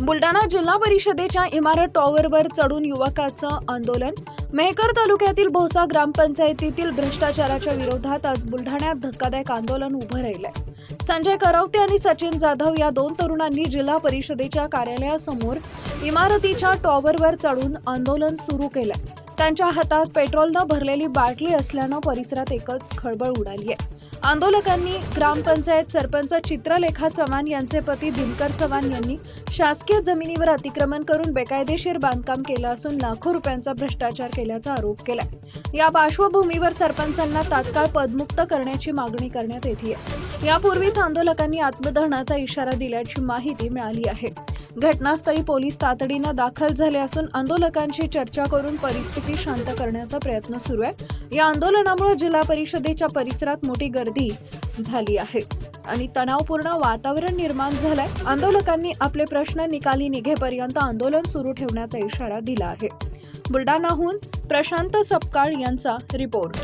बुलढाणा जिल्हा परिषदेच्या इमारत टॉवरवर चढून युवकाचं आंदोलन. मेहकर तालुक्यातील भोसा ग्रामपंचायतीतील भ्रष्टाचाराच्या विरोधात आज बुलढाण्यात धक्कादायक आंदोलन उभं राहिलंय. संजय करवते आणि सचिन जाधव या दोन तरुणांनी जिल्हा परिषदेच्या कार्यालयासमोर इमारतीच्या टॉवरवर चढून आंदोलन सुरू केलंय. त्यांच्या हातात पेट्रोलनं भरलेली बाटली असल्यानं परिसरात एकच खळबळ उडाली आहे. आंदोलकांनी ग्रामपंचायत सरपंच चित्रलेखा चव्हाण यांचे पती दिनकर चव्हाण यांनी शासकीय जमिनीवर अतिक्रमण करून बेकायदेशीर बांधकाम केलं असून लाखो रुपयांचा भ्रष्टाचार केल्याचा आरोप केला या पार्श्वभूमीवर सरपंचांना तात्काळ पदमुक्त करण्याची मागणी करण्यात येते यापूर्वीच आंदोलकांनी आत्मदहनाचा इशारा दिल्याची माहिती मिळाली आहे. घटनास्थळी पोलीस तातडीनं दाखल झाले असून आंदोलकांशी चर्चा करून परिस्थिती शांत करण्याचा प्रयत्न सुरू आहे. या आंदोलनामुळे जिल्हा परिषदेच्या परिसरात मोठी गर्दी झाली आहे आणि तणावपूर्ण वातावरण निर्माण झालंय. आंदोलकांनी आपले प्रश्न निकाली निघेपर्यंत आंदोलन सुरू ठेवण्याचा इशारा दिला आहे. बुलडाणाहून प्रशांत सपकाळ यांचा रिपोर्ट.